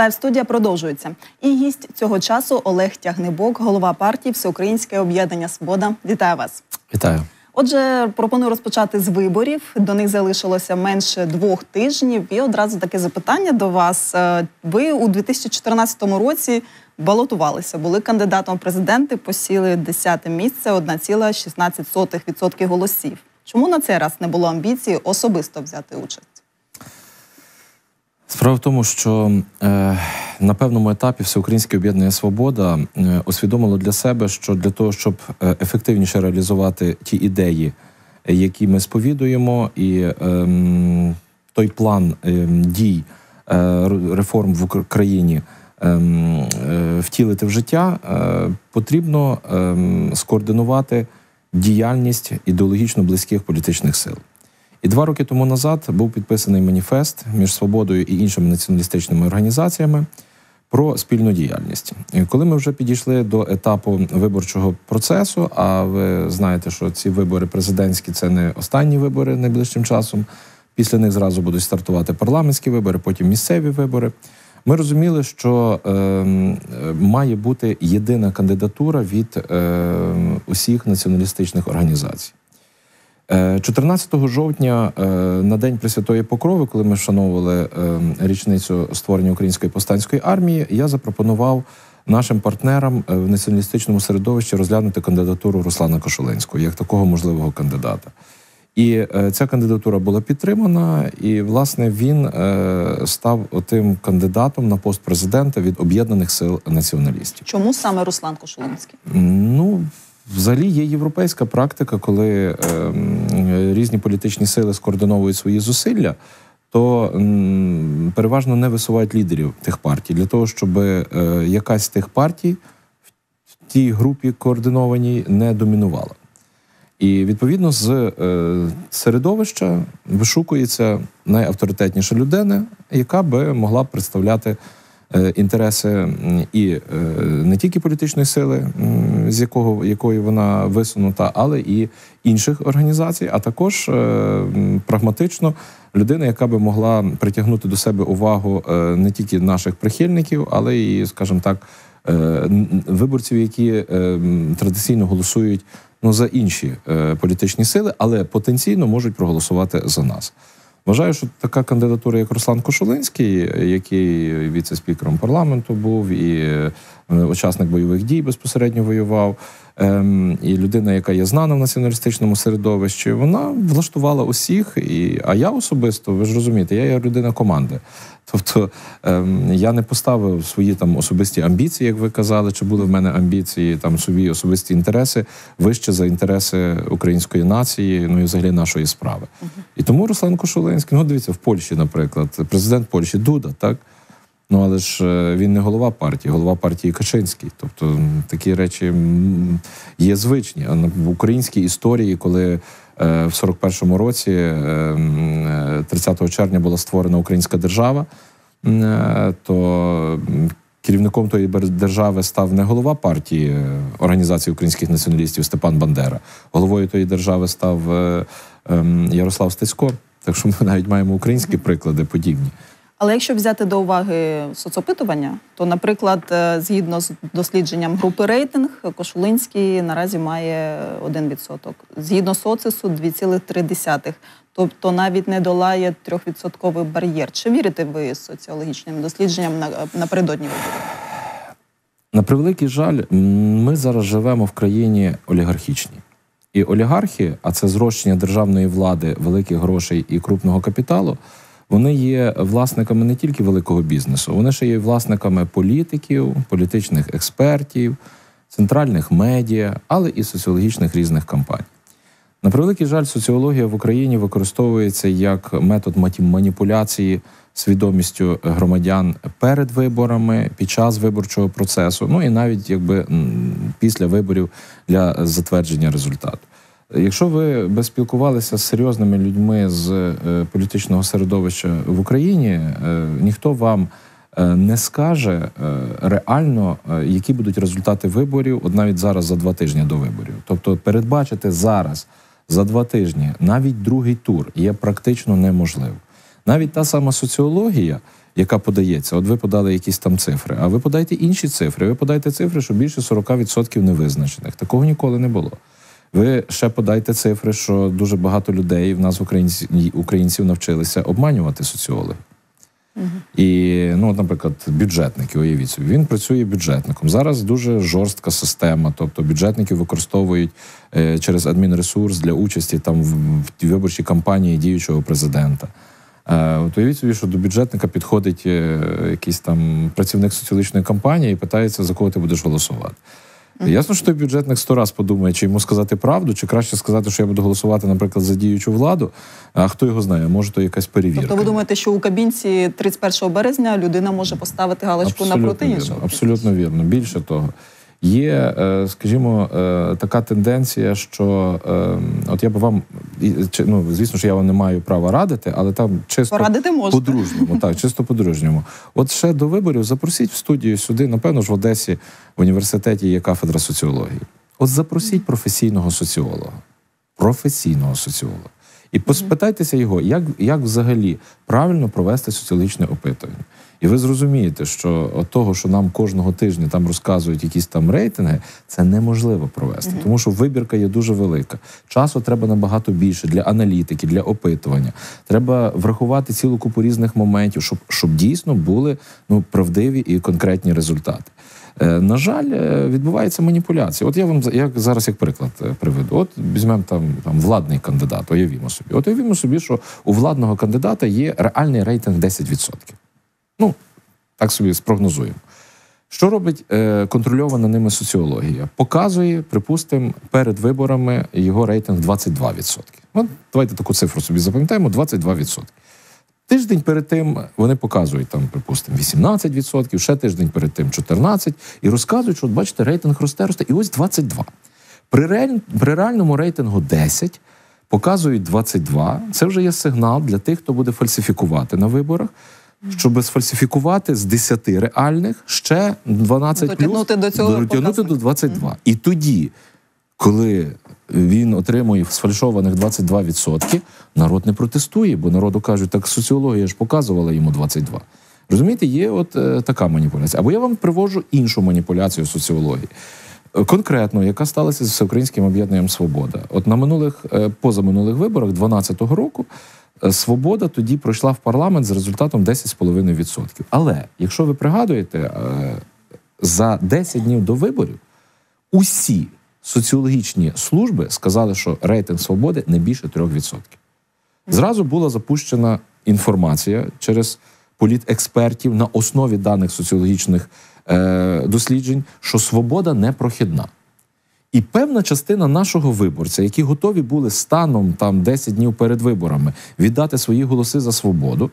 Лайв студія продовжується. І гість цього часу Олег Тягнебок, голова партії Всеукраїнське об'єднання Свобода. Вітаю вас! Вітаю. Отже, пропоную розпочати з виборів. До них залишилося менше двох тижнів. І одразу таке запитання до вас. Е, ви у 2014 році балотувалися, були кандидатом в президенти, посіли 10 місце, 1,16% голосів. Чому на цей раз не було амбіції особисто взяти участь? Справа в тому, що е, на певному етапі Всеукраїнське об'єднання Свобода е, усвідомило для себе, що для того, щоб е, ефективніше реалізувати ті ідеї, які ми сповідуємо, і е, той план е, дій реформ в Україні ем, е, втілити в життя, потрібно скоординувати діяльність ідеологічно близьких політичних сил. І два роки тому назад був підписаний маніфест між свободою і іншими націоналістичними організаціями про спільну діяльність. І коли ми вже підійшли до етапу виборчого процесу, а ви знаєте, що ці вибори президентські це не останні вибори найближчим часом. Після них зразу будуть стартувати парламентські вибори, потім місцеві вибори. Ми розуміли, що е, має бути єдина кандидатура від е, усіх націоналістичних організацій. 14 е, жовтня е, на день Пресвятої Покрови, коли ми вшановували е, річницю створення української повстанської армії, я запропонував нашим партнерам в націоналістичному середовищі розглянути кандидатуру Руслана Кошулинського як такого можливого кандидата. І ця кандидатура була підтримана, і власне він став тим кандидатом на пост президента від об'єднаних сил націоналістів. Чому саме Руслан Кошулинський? Ну Взагалі є європейська практика, коли е, різні політичні сили скоординовують свої зусилля, то м, переважно не висувають лідерів тих партій для того, щоб е, якась з тих партій в тій групі координованій не домінувала. І відповідно з е, середовища вишукується найавторитетніша людина, яка би могла представляти. Е, інтереси і е, не тільки політичної сили, з якого якої вона висунута, але і інших організацій, а також е, прагматично людина, яка би могла притягнути до себе увагу не тільки наших прихильників, але і, скажімо так, виборців, які традиційно голосують ну за інші політичні сили, але потенційно можуть проголосувати за нас. Вважаю, що така кандидатура, як Руслан Кошулинський, який віце-спікером парламенту був і е, учасник бойових дій безпосередньо воював. Ем, і людина, яка є знана в націоналістичному середовищі, вона влаштувала усіх. І, А я особисто, ви ж розумієте, я є людина команди. Тобто ем, я не поставив свої там особисті амбіції, як ви казали, чи були в мене амбіції, там свої особисті інтереси вище за інтереси української нації, ну і взагалі нашої справи. І тому Руслан Кошулинський, ну дивіться, в Польщі, наприклад, президент Польщі Дуда, так. Ну, але ж е, він не голова партії, голова партії Качинський. Тобто такі речі є звичні. А в українській історії, коли е, в 41-му році, 30 е, червня, була створена українська держава, то керівником тої держави став не голова партії організації українських націоналістів Степан Бандера. Головою тої держави став ем, Ярослав Стецько. Так що ми навіть маємо українські приклади подібні. Але якщо взяти до уваги соцопитування, то, наприклад, е, згідно з дослідженням групи рейтинг, Кошулинський наразі має 1%. Згідно соцису 2,3%. Тобто навіть не долає трьохвідсотковий бар'єр. Чи вірите ви соціологічним дослідженням напередодні виборів? На превеликий жаль, ми зараз живемо в країні олігархічній. І олігархи, а це зрощення державної влади, великих грошей і крупного капіталу. Вони є власниками не тільки великого бізнесу, вони ще є власниками політиків, політичних експертів, центральних медіа, але і соціологічних різних кампаній. На превеликий жаль, соціологія в Україні використовується як метод маніпуляції свідомістю громадян перед виборами, під час виборчого процесу, ну і навіть якби після виборів для затвердження результату. Якщо ви би спілкувалися з серйозними людьми з е, політичного середовища в Україні, е, ніхто вам е, не скаже реально, які будуть результати виборів, от навіть зараз за два тижні до виборів. Тобто, передбачити зараз за два тижні навіть другий тур є практично неможливо. Навіть та сама соціологія, яка подається, от ви подали якісь там цифри, а ви подайте інші цифри. Ви подайте цифри, що більше 40% невизначених. Такого ніколи не було. Ви ще подайте цифри, що дуже багато людей в нас українців, українців навчилися обманювати соціологи. І, ну, наприклад, бюджетники, уявіть собі, він працює бюджетником. Зараз дуже жорстка система. Тобто бюджетників використовують е, через адмінресурс для участі там в, в виборчій кампанії діючого президента. Е, от уявіть собі, що до бюджетника підходить е, якийсь там працівник соціологічної кампанії і питається, за кого ти будеш голосувати. Ясно, що той бюджетник сто раз подумає, чи йому сказати правду, чи краще сказати, що я буду голосувати, наприклад, за діючу владу. А хто його знає, може то якась перевірка. Тобто ви думаєте, що у кабінці 31 березня людина може поставити галочку напроти вірно, іншого? Абсолютно вірно. Більше того, є, е, скажімо, е, така тенденція, що е, от я би вам ну, звісно, що я вам не маю права радити, але там чисто Порадити можна. по-дружньому, так, чисто по-дружньому. От ще до виборів запросіть в студію сюди, напевно ж в Одесі в університеті є кафедра соціології. От запросіть професійного соціолога, професійного соціолога. І поспитайтеся його, як, як взагалі правильно провести соціологічне опитування. І ви зрозумієте, що от того, що нам кожного тижня там розказують якісь там рейтинги, це неможливо провести, тому що вибірка є дуже велика. Часу треба набагато більше для аналітики, для опитування. Треба врахувати цілу купу різних моментів, щоб, щоб дійсно були ну, правдиві і конкретні результати. Е, На жаль, е, відбувається маніпуляція. От я вам як зараз як приклад е, приведу. От візьмемо там, там владний кандидат, уявімо собі. От уявімо собі, що у владного кандидата є реальний рейтинг 10%. Ну, так собі спрогнозуємо. Що робить е, контрольована ними соціологія? Показує, припустимо, перед виборами його рейтинг 22%. От давайте таку цифру собі запам'ятаємо: 22%. Тиждень перед тим вони показують там, припустимо, 18%, ще тиждень перед тим 14%, і розказують, що от бачите, рейтинг росте, росте, і ось 22%. При, реаль... При реальному рейтингу 10 показують 22. Це вже є сигнал для тих, хто буде фальсифікувати на виборах. Щоб сфальсифікувати з 10 реальних ще 12 Дотягнути до цього дотягнути до 22. І тоді, коли він отримує сфальшованих 22%, народ не протестує, бо народу кажуть, так соціологія ж показувала йому 22. Розумієте, є от е, така маніпуляція. Або я вам привожу іншу маніпуляцію соціології. Конкретно, яка сталася з всеукраїнським об'єднанням Свобода. От на минулих е, позаминулих виборах 2012 року Свобода тоді пройшла в парламент з результатом 10,5%. Але якщо ви пригадуєте, е, за 10 днів до виборів усі соціологічні служби сказали, що рейтинг свободи не більше 3%. Зразу була запущена інформація через політекспертів на основі даних соціологічних е, досліджень, що свобода не прохідна. І певна частина нашого виборця, які готові були станом там 10 днів перед виборами віддати свої голоси за свободу,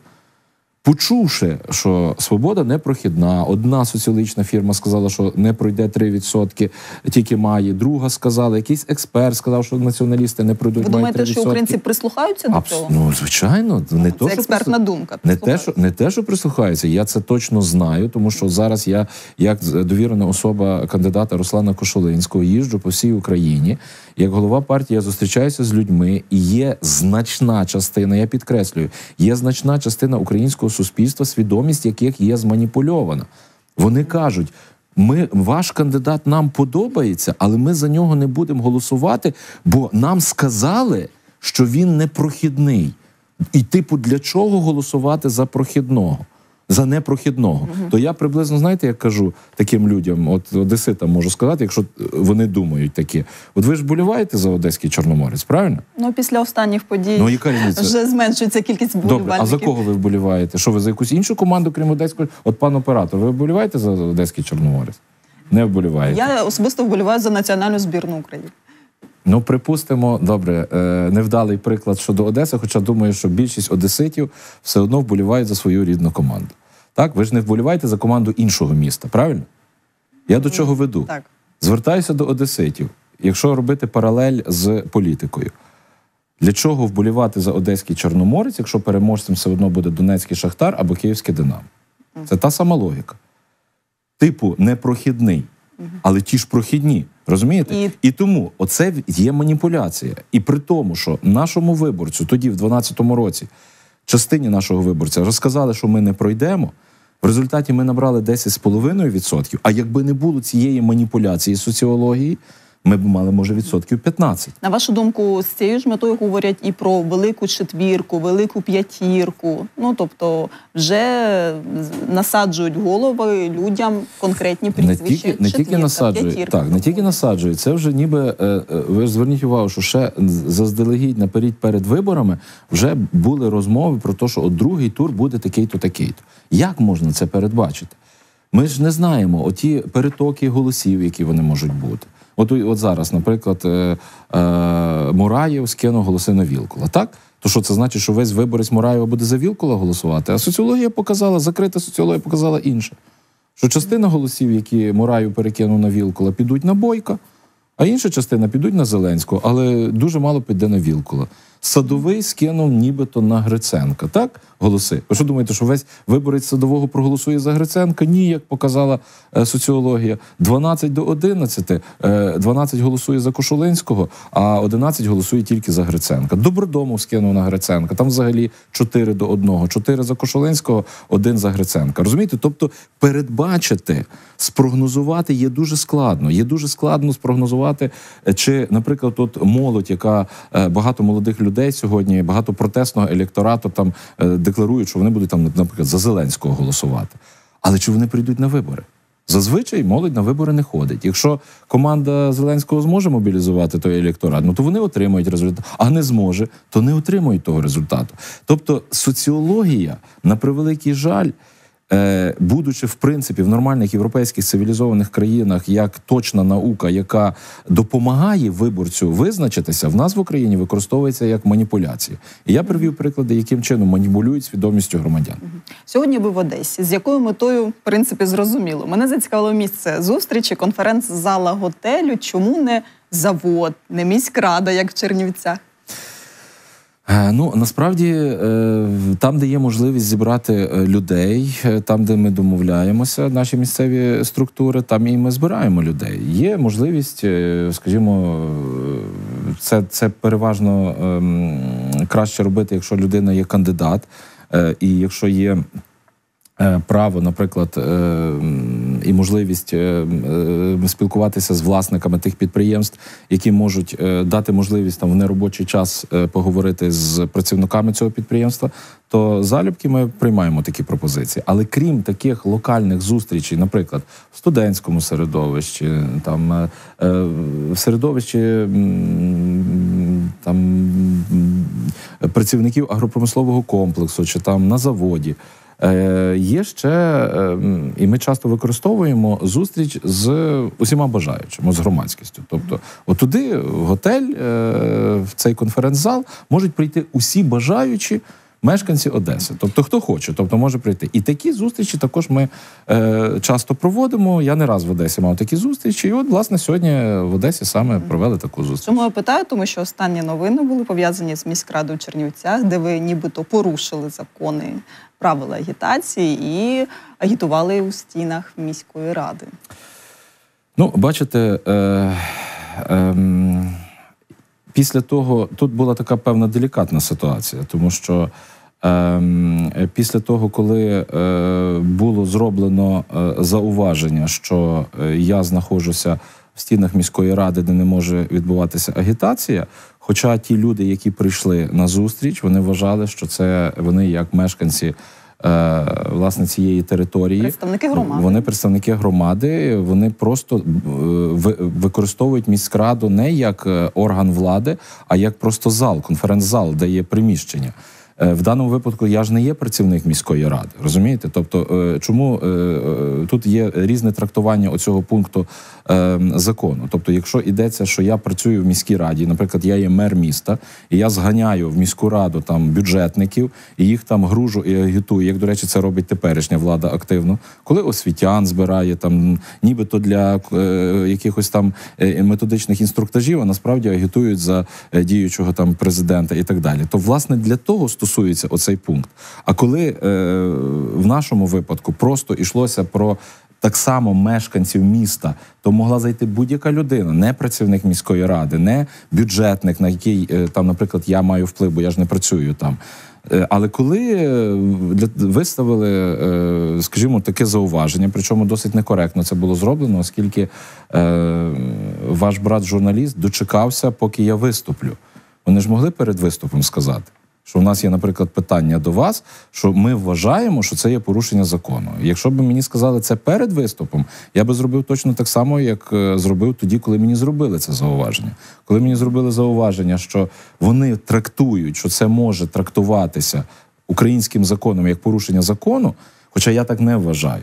почувши, що свобода не прохідна, одна соціологічна фірма сказала, що не пройде 3%, тільки має. Друга сказала, якийсь експерт сказав, що націоналісти не пройдуть. Ви думаєте, що 3%. українці прислухаються до цього? Ну, звичайно, не то, Це що експертна прислух- думка. Не те, що не те, що прислухаються. Я це точно знаю, тому що зараз я, як довірена особа кандидата Руслана Кошулинського, їжджу по всій Україні. Як голова партії я зустрічаюся з людьми, і є значна частина, я підкреслюю, є значна частина українського суспільства, свідомість яких є зманіпульована. Вони кажуть. Ми ваш кандидат нам подобається, але ми за нього не будемо голосувати, бо нам сказали, що він не прохідний. І, типу, для чого голосувати за прохідного? За непрохідного. То я приблизно, знаєте, як кажу таким людям, от одеситам можу сказати, якщо вони думають такі. От ви ж боліваєте за одеський чорноморець, правильно? Ну, після останніх подій Ну, яка вже зменшується кількість Добре, а за кого ви вболіваєте? Що ви за якусь іншу команду, крім одеської? От пан оператор, ви вболіваєте за одеський чорноморець? Не вболіваєте. Я особисто вболіваю за національну збірну України. Ну, припустимо, добре, е, невдалий приклад щодо Одеси, хоча думаю, що більшість одеситів все одно вболівають за свою рідну команду. Так, ви ж не вболіваєте за команду іншого міста, правильно? Я до чого веду? Так. Звертаюся до одеситів. Якщо робити паралель з політикою, для чого вболівати за одеський чорноморець, якщо переможцем все одно буде Донецький Шахтар або Київське Динамо? Це та сама логіка. Типу, непрохідний, але ті ж прохідні. Розумієте? І- І тому оце є маніпуляція. І при тому, що нашому виборцю тоді, в 2012 році, частині нашого виборця розказали, що ми не пройдемо. В результаті ми набрали 10,5%, А якби не було цієї маніпуляції соціології, ми б мали може відсотків 15. На вашу думку, з цією ж метою говорять і про велику четвірку, велику п'ятірку. Ну тобто, вже насаджують голови людям конкретні Не тільки не тільки Четвірка, насаджують, так не тільки насаджують. Це вже ніби е, е, ви ж зверніть увагу, що ще заздалегідь наперед перед виборами вже були розмови про те, що от другий тур буде такий-то, такий-то. Як можна це передбачити? Ми ж не знаємо оті перетоки голосів, які вони можуть бути. От, от зараз, наприклад, е, е, Мураєв скинув голоси на Вілкула. Так? То що це значить, що весь виборець Мураєва буде за Вілкула голосувати? А соціологія показала, закрита соціологія показала інше. Що частина голосів, які Мураєв перекинув на Вілкула, підуть на Бойка, а інша частина підуть на Зеленського, але дуже мало піде на Вілкула. Садовий скинув нібито на Гриценка. Так, голоси. Ви що думаєте, що весь виборець садового проголосує за Гриценка? Ні, як показала е, соціологія. 12 до 11, е, 12 голосує за Кошулинського, а 11 голосує тільки за Гриценка. Добродомов скинув на Гриценка. Там взагалі 4 до 1. 4 за Кошулинського, 1 за Гриценка. Розумієте? Тобто передбачити, спрогнозувати є дуже складно. Є дуже складно спрогнозувати, е, чи, наприклад, от молодь, яка е, багато молодих людей сьогодні, багато протестного електорату там е, декларують, що вони будуть там, наприклад, за Зеленського голосувати. Але чи вони прийдуть на вибори? Зазвичай молодь на вибори не ходить. Якщо команда Зеленського зможе мобілізувати той електорат, ну то вони отримають результат, а не зможе, то не отримують того результату. Тобто соціологія, на превеликий жаль, будучи в принципі в нормальних європейських цивілізованих країнах як точна наука, яка допомагає виборцю визначитися, в нас в Україні використовується як маніпуляція. І я привів приклади, яким чином маніпулюють свідомістю громадян. Сьогодні ви в Одесі. З якою метою, в принципі, зрозуміло. Мене зацікавило місце зустрічі, конференц-зала готелю. Чому не завод, не міськрада, як в Чернівцях? Е, Ну насправді е, там, де є можливість зібрати е, людей, там, де ми домовляємося, наші місцеві структури, там і ми збираємо людей. Є можливість, скажімо, це, це переважно ем, краще робити, якщо людина є кандидат, і якщо є. Е, Право, наприклад, е, і можливість е, спілкуватися з власниками тих підприємств, які можуть дати можливість там в неробочий час поговорити з працівниками цього підприємства, то залюбки ми приймаємо такі пропозиції. Але крім таких локальних зустрічей, наприклад, в студентському середовищі, там в середовищі там працівників агропромислового комплексу чи там на заводі. Е, Є ще, е, і ми часто використовуємо зустріч з усіма бажаючими, з громадськістю. Тобто, отуди, в готель, е, в цей конференц-зал можуть прийти усі бажаючі. Мешканці Одеси, тобто хто хоче, тобто може прийти. І такі зустрічі також ми е, часто проводимо. Я не раз в Одесі мав такі зустрічі. І от, власне, сьогодні в Одесі саме провели таку зустріч. Чому я питаю? Тому що останні новини були пов'язані з міськрадою в Чернівцях, де ви нібито порушили закони правила агітації і агітували у стінах міської ради. Ну, бачите, е, е, після того тут була така певна делікатна ситуація, тому що е, після того, коли е, було зроблено е, зауваження, що е, я знаходжуся в стінах міської ради, де не може відбуватися агітація. Хоча ті люди, які прийшли на зустріч, вони вважали, що це вони як мешканці. Е, Власне, цієї території Представники громади. вони представники громади, вони просто е, ви- використовують міськраду не як е, орган влади, а як просто зал, конференц-зал, де є приміщення. Е, В даному випадку я ж не є працівник міської ради, розумієте? Тобто, е, чому е, тут є різне трактування оцього пункту закону? Тобто, якщо йдеться, що я працюю в міській раді, наприклад, я є мер міста, і я зганяю в міську раду там бюджетників і їх там гружу і агітую, як до речі, це робить теперішня влада активно, коли освітян збирає там, нібито для якихось там методичних інструктажів, а насправді агітують за діючого там президента і так далі. То власне для того стосується оцей пункт. А коли е, в нашому випадку просто йшлося про так само мешканців міста, то могла зайти будь-яка людина, не працівник міської ради, не бюджетник, на який е, там, наприклад, я маю вплив, бо я ж не працюю там. Е, Але коли виставили, скажімо, таке зауваження, причому досить некоректно це було зроблено, оскільки ваш брат журналіст дочекався, поки я виступлю. Вони ж могли перед виступом сказати, що у нас є, наприклад, питання до вас, що ми вважаємо, що це є порушення закону. Якщо б мені сказали це перед виступом, я би зробив точно так само, як е, зробив тоді, коли мені зробили це зауваження. Коли мені зробили зауваження, що вони трактують, що це може трактуватися українським законом як порушення закону, хоча я так не вважаю.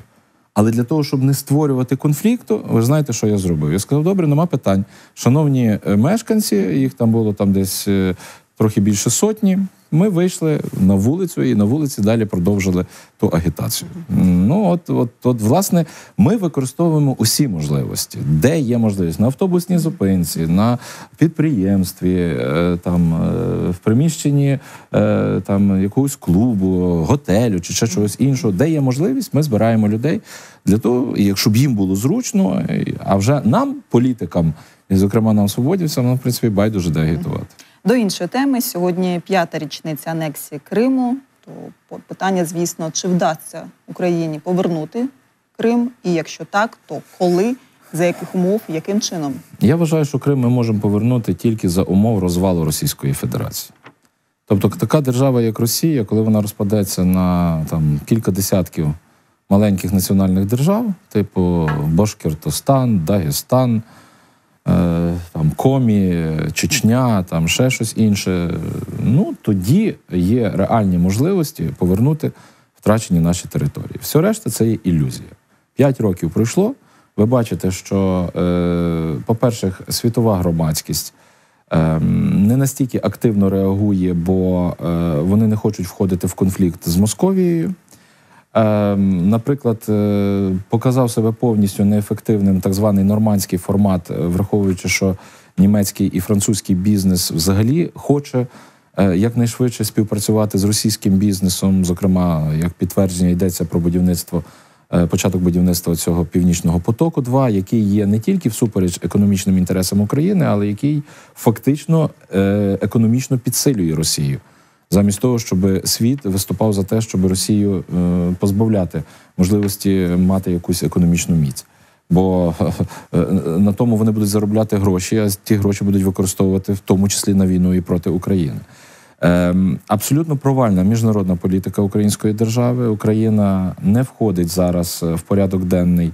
Але для того, щоб не створювати конфлікту, ви знаєте, що я зробив? Я сказав: добре, нема питань. Шановні е, мешканці, їх там було там десь е, трохи більше сотні. Ми вийшли на вулицю і на вулиці далі продовжили ту агітацію. Ну от, от, от, власне, ми використовуємо усі можливості, де є можливість на автобусній зупинці, на підприємстві, е, там е, в приміщенні е, там якогось клубу, готелю чи ще чогось іншого, де є можливість, ми збираємо людей для того, щоб їм було зручно. А вже нам, політикам, і зокрема нам свободівцям, нам в принципі байдуже де агітувати. До іншої теми сьогодні п'ята річниця анексії Криму. То питання, звісно, чи вдасться Україні повернути Крим, і якщо так, то коли, за яких умов, яким чином? Я вважаю, що Крим ми можемо повернути тільки за умов розвалу Російської Федерації. Тобто, така держава, як Росія, коли вона розпадеться на там кілька десятків маленьких національних держав, типу Башкортостан, Дагестан, там Комі, Чечня, там ще щось інше. Ну тоді є реальні можливості повернути втрачені наші території. Все решта це є ілюзія. П'ять років пройшло. Ви бачите, що, е, по-перше, світова громадськість е, не настільки активно реагує, бо е, вони не хочуть входити в конфлікт з Московією. Е, Наприклад, е, показав себе повністю неефективним так званий нормандський формат, е, враховуючи, що німецький і французький бізнес взагалі хоче е, якнайшвидше співпрацювати з російським бізнесом. Зокрема, як підтвердження йдеться про будівництво. Початок будівництва цього північного потоку, 2 який є не тільки всупереч економічним інтересам України, але який фактично економічно підсилює Росію замість того, щоб світ виступав за те, щоб Росію е, позбавляти можливості мати якусь економічну міць. Бо е, на тому вони будуть заробляти гроші, а ті гроші будуть використовувати в тому числі на війну і проти України. Ем, Абсолютно провальна міжнародна політика української держави. Україна не входить зараз е, в порядок денний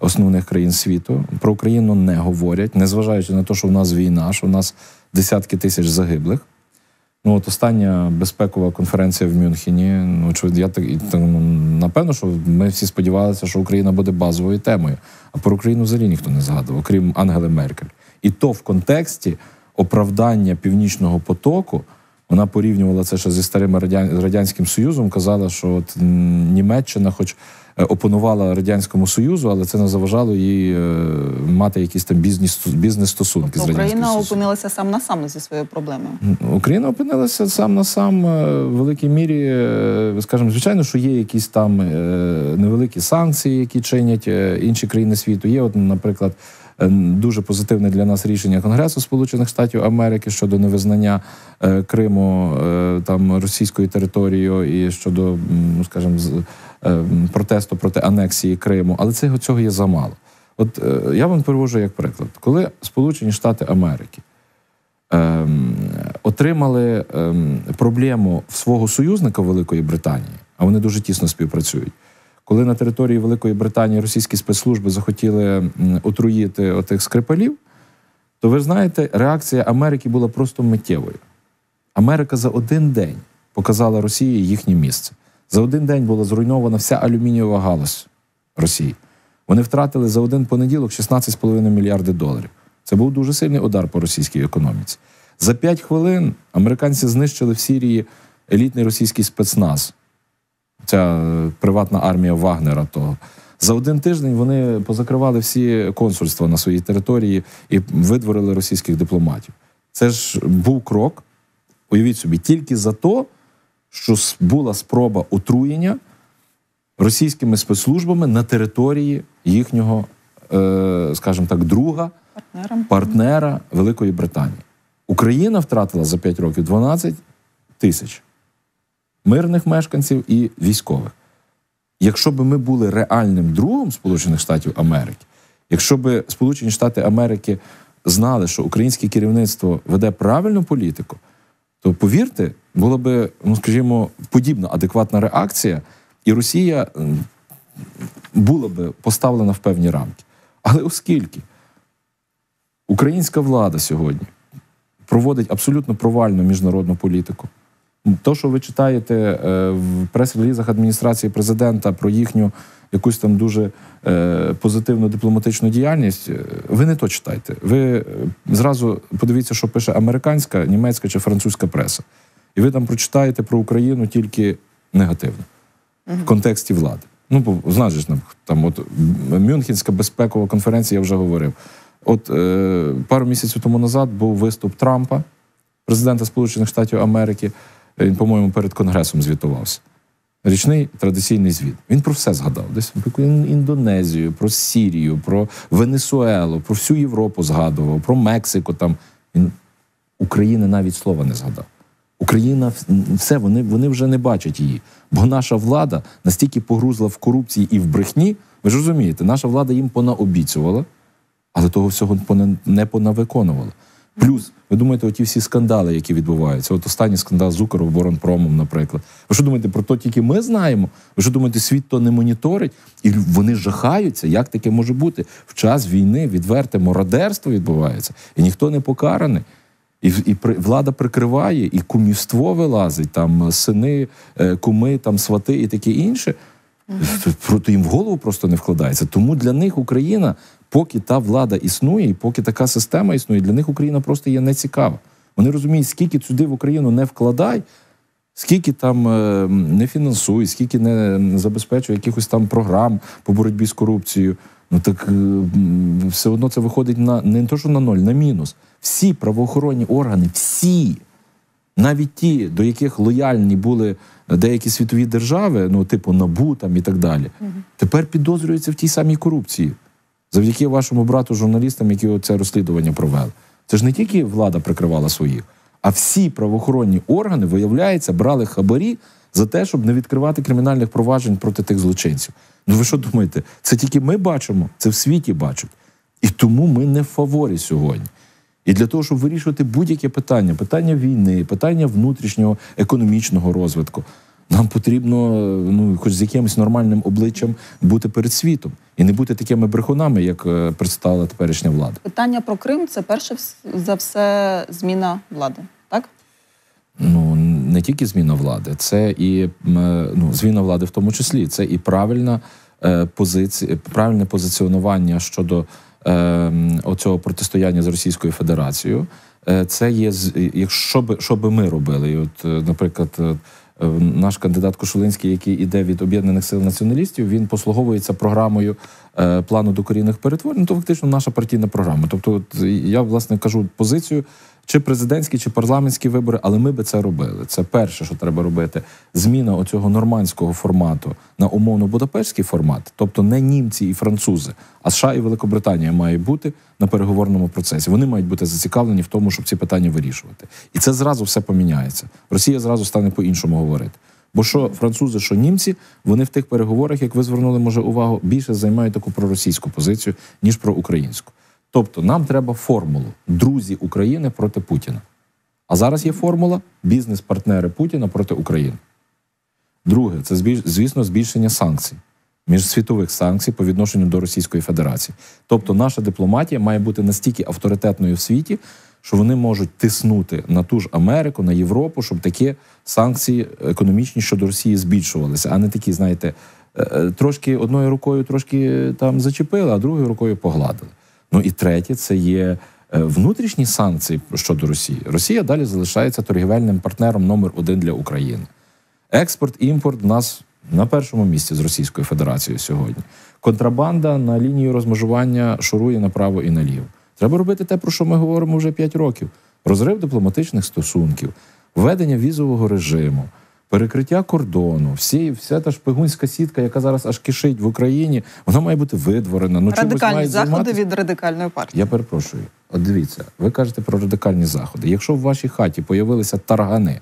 основних країн світу. Про Україну не говорять, незважаючи на те, що в нас війна, що в нас десятки тисяч загиблих. Ну, от остання безпекова конференція в Мюнхені. Ну, я так ну, напевно, що ми всі сподівалися, що Україна буде базовою темою. А про Україну взагалі ніхто не згадував, окрім Ангели Меркель. І то в контексті оправдання Північного потоку. Вона порівнювала це ще зі старим радянським союзом. Казала, що от Німеччина, хоч опонувала радянському союзу, але це не заважало їй е, мати якісь там бізнес бізнес стосунки з радянським Україна союзом. опинилася сам на сам зі своєю проблемою. Україна опинилася сам на сам е, в великій мірі. е, Скажімо, звичайно, що є якісь там е, невеликі санкції, які чинять е, інші країни світу. Є, от, наприклад, е, дуже позитивне для нас рішення Конгресу Сполучених Штатів Америки щодо невизнання е, Криму е, там російською територією і щодо, ну скажімо, е, протесту проти анексії Криму, але цього цього є замало. От е, я вам привожу як приклад, коли Сполучені Штати Америки ем, отримали ем, проблему в свого союзника Великої Британії, а вони дуже тісно співпрацюють. Коли на території Великої Британії російські спецслужби захотіли отруїти отих скрипалів, то ви знаєте, реакція Америки була просто миттєвою. Америка за один день показала Росії їхнє місце. За один день була зруйнована вся алюмінієва галузь Росії. Вони втратили за один понеділок 16,5 мільярди доларів. Це був дуже сильний удар по російській економіці. За 5 хвилин американці знищили в Сірії елітний російський спецназ, ця е, приватна армія Вагнера. Того. За один тиждень вони позакривали всі консульства на своїй території і видворили російських дипломатів. Це ж був крок, уявіть собі, тільки за то, що була спроба отруєння російськими спецслужбами на території їхнього, е, скажімо так, друга, Партнерам партнера Великої Британії. Україна втратила за 5 років 12 тисяч мирних мешканців і військових. Якщо б ми були реальним другом Сполучених Штатів Америки, якщо б Сполучені Штати Америки знали, що українське керівництво веде правильну політику, то повірте, була би, ну скажімо, подібна адекватна реакція, і Росія була би поставлена в певні рамки. Але оскільки українська влада сьогодні проводить абсолютно провальну міжнародну політику, то, що ви читаєте е, в прес-релізах адміністрації президента про їхню якусь там дуже е, позитивну дипломатичну діяльність, е, ви не то читайте. Ви зразу подивіться, що пише американська, німецька чи французька преса. І ви там прочитаєте про Україну тільки негативно в контексті влади. Ну, знаєш, там от Мюнхенська безпекова конференція, я вже говорив. От е, пару місяців тому назад був виступ Трампа, президента Сполучених Штатів Америки. Він, по-моєму, перед Конгресом звітувався. Річний традиційний звіт. Він про все згадав. Десь про Індонезію, про Сірію, про Венесуелу, про всю Європу згадував, про Мексику. Там він України навіть слова не згадав. Україна все, вони, вони вже не бачать її. Бо наша влада настільки погрузла в корупції і в брехні. Ви ж розумієте, наша влада їм понаобіцювала, але того всього не понавиконувала. Плюс, ви думаєте, оті всі скандали, які відбуваються. От останній скандал з Укроборонпромом, наприклад. Ви що думаєте, про то тільки ми знаємо? Ви що думаєте, світ то не моніторить? І вони жахаються, як таке може бути? В час війни відверте мародерство відбувається, і ніхто не покараний. І, і при- влада прикриває, і кумівство вилазить, там сини, е, куми, там свати і таке інше. Проти їм в голову просто не вкладається. Тому для них Україна, поки та влада існує, і поки така система існує, для них Україна просто є нецікава. Вони розуміють, скільки сюди в Україну не вкладай, скільки там е, не фінансуй, скільки не забезпечує якихось там програм по боротьбі з корупцією. Ну так е, все одно це виходить на не то, що на ноль, на мінус. Всі правоохоронні органи, всі, навіть ті, до яких лояльні були деякі світові держави, ну типу НАБУ там і так далі, тепер підозрюються в тій самій корупції. Завдяки вашому брату, журналістам, які це розслідування провели. Це ж не тільки влада прикривала своїх, а всі правоохоронні органи, виявляється, брали хабарі за те, щоб не відкривати кримінальних проваджень проти тих злочинців. Ну ви що думаєте? Це тільки ми бачимо, це в світі бачать. І тому ми не в фаворі сьогодні. І для того, щоб вирішувати будь-яке питання, питання війни, питання внутрішнього економічного розвитку, нам потрібно ну, хоч з якимось нормальним обличчям бути перед світом і не бути такими брехунами, як е, представила теперішня влада. Питання про Крим це перше за все зміна влади, так? Ну не тільки зміна влади, це і е, ну, зміна влади в тому числі. Це і правильна е, позиція, правильне позиціонування щодо е, оцього протистояння з Російською Федерацією. Е, це є якщо би що би ми робили, і от, е, наприклад. Е, Наш кандидат Кошулинський, який іде від об'єднаних сил націоналістів, він послуговується програмою е, плану докорінних перетворень. Ну, то фактично наша партійна програма. Тобто, я власне кажу позицію чи президентські, чи парламентські вибори, але ми би це робили. Це перше, що треба робити. Зміна оцього нормандського формату на умовно будапештський формат, тобто не німці і французи, а США і Великобританія має бути на переговорному процесі. Вони мають бути зацікавлені в тому, щоб ці питання вирішувати. І це зразу все поміняється. Росія зразу стане по-іншому говорити. Бо що французи, що німці, вони в тих переговорах, як ви звернули, може увагу, більше займають таку проросійську позицію, ніж про українську. Тобто нам треба формулу друзі України проти Путіна. А зараз є формула бізнес-партнери Путіна проти України. Друге, це звісно збільшення санкцій, міжсвітових санкцій по відношенню до Російської Федерації. Тобто, наша дипломатія має бути настільки авторитетною в світі, що вони можуть тиснути на ту ж Америку, на Європу, щоб такі санкції економічні щодо Росії збільшувалися, а не такі, знаєте, е, е, трошки одною рукою трошки там зачепили, а другою рукою погладили. Ну і третє, це є е, внутрішні санкції щодо Росії. Росія далі залишається торгівельним партнером номер один для України. Експорт, імпорт в нас на першому місці з Російською Федерацією сьогодні. Контрабанда на лінію розмежування шурує направо і наліво. Треба робити те, про що ми говоримо вже 5 років: розрив дипломатичних стосунків, введення візового режиму, перекриття кордону, всі, вся та шпигунська сітка, яка зараз аж кишить в Україні, вона має бути видворена. Ну, Радикальні заходи займатися. від радикальної партії. Я перепрошую. От дивіться, ви кажете про радикальні заходи. Якщо в вашій хаті появилися таргани,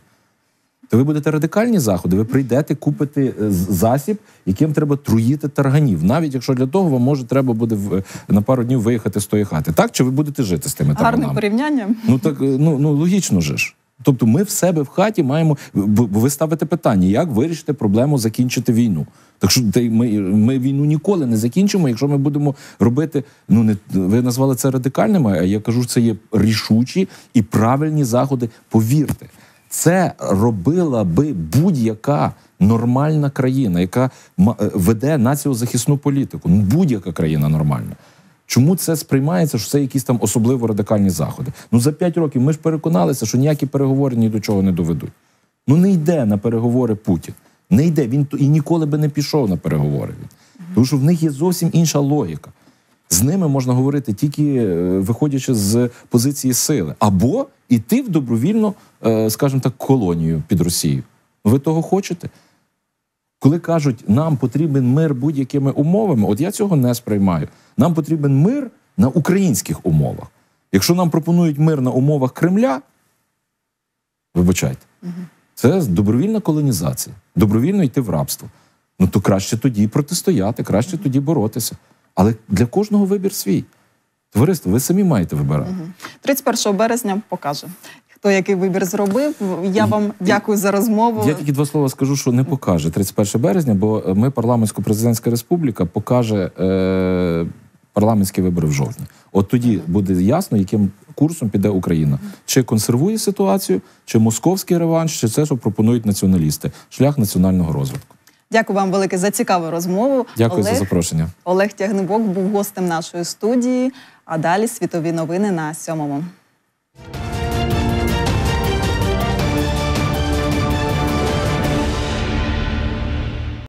то ви будете радикальні заходи. Ви прийдете купити е, засіб, яким треба труїти тарганів, навіть якщо для того вам може треба буде в- на пару днів виїхати з тої хати. Так чи ви будете жити з тими Гарне тарганами? порівняння. Ну так е, ну, ну логічно же ж. Тобто, ми в себе в хаті маємо. ви ставите питання, як вирішити проблему закінчити війну. Так що ми, ми війну ніколи не закінчимо, якщо ми будемо робити. Ну не ви назвали це радикальними, а я кажу, це є рішучі і правильні заходи. Повірте, це робила би будь-яка нормальна країна, яка е, веде націозахисну політику. Будь-яка країна нормальна. Чому це сприймається, що це якісь там особливо радикальні заходи? Ну за п'ять років ми ж переконалися, що ніякі переговори ні до чого не доведуть. Ну не йде на переговори Путін. Не йде. Він і ніколи би не пішов на переговори. Він. Тому що в них є зовсім інша логіка. З ними можна говорити тільки е, виходячи з позиції сили, або йти в добровільну, е, скажімо так, колонію під Росію. Ви того хочете? Коли кажуть, нам потрібен мир будь-якими умовами, от я цього не сприймаю. Нам потрібен мир на українських умовах. Якщо нам пропонують мир на умовах Кремля, вибачайте, це добровільна колонізація, добровільно йти в рабство. Ну то краще тоді протистояти, краще тоді боротися. Але для кожного вибір свій. Товариство, ви самі маєте вибирати. 31 березня покаже, хто який вибір зробив. Я вам дякую за розмову. Я тільки два слова скажу, що не покаже 31 березня, бо ми парламентсько-президентська республіка покаже е, парламентські вибори в жовтні. От тоді буде ясно, яким курсом піде Україна. Чи консервує ситуацію, чи московський реванш, чи це, що пропонують націоналісти. Шлях національного розвитку. Дякую вам велике за цікаву розмову. Дякую за запрошення. Олег Тягнебок був гостем нашої студії. А далі світові новини на сьомому.